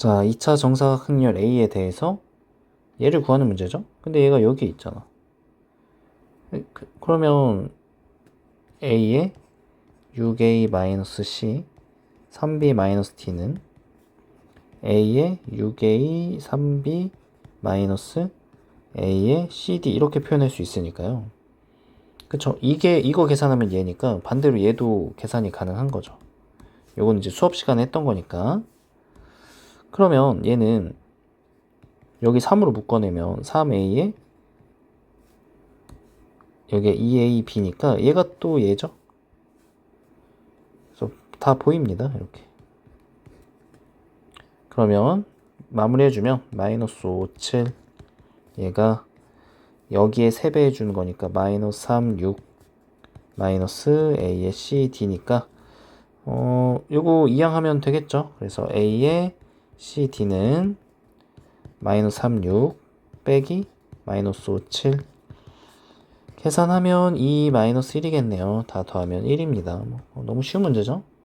자, 2차 정사각 확률 A에 대해서 얘를 구하는 문제죠. 근데 얘가 여기 있잖아. 그- 그러면 A에 6A-C 3B-T는 A에 6A 3B A에 CD 이렇게 표현할 수 있으니까요. 그쵸? 이게 이거 계산하면 얘니까 반대로 얘도 계산이 가능한 거죠. 요건 이제 수업 시간에 했던 거니까. 그러면 얘는 여기 3으로 묶어내면 3A에 여기에 2AB니까 얘가 또 얘죠. 그래서 다 보입니다. 이렇게. 그러면 마무리해주면 마이너스 5, 7 얘가 여기에 3배 해주는 거니까 마이너스 3, 6 마이너스 A의 C, D니까 어 요거 이항하면 되겠죠. 그래서 A의 C, D는 마이너스 3, 6 빼기 마이너스 5, 7 계산하면 2 마이너스 1이겠네요. 다 더하면 1입니다. 뭐, 너무 쉬운 문제죠?